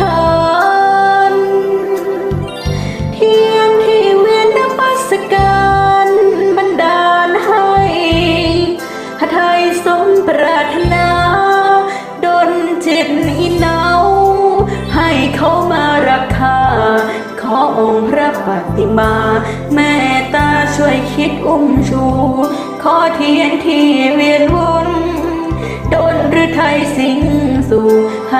ทานเทียนที่เวียนนมัสการบันดาลให้หไทยสมปรารถนาดนจิตอีเนาให้เขามารักษาขอองค์พระปฏิมา แม่ตาช่วยคิดอุ้มชู ขอเทียนที่เวียนวนดนหรือไทยสิงสู่ให้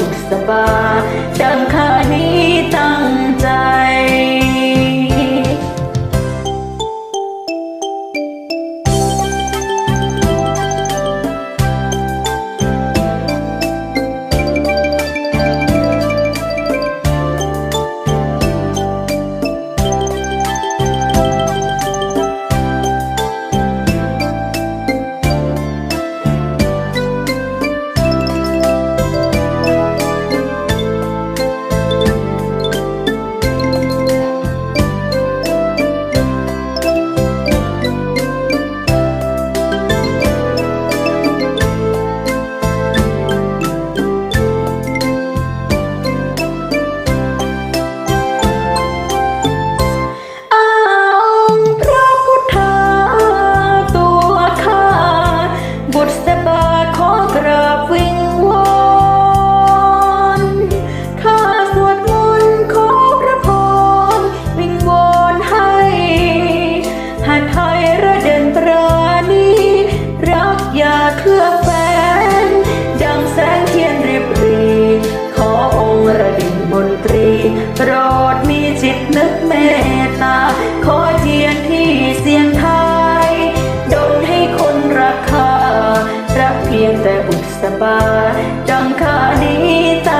สุขสบายดังข้ ระดึงบนตรีโปรดมีจิตนึกเมตตา ขอเทียนที่เสียงไทยดนให้คนรักข้ารักเพียงแต่บุตส่าจังคานี้ตา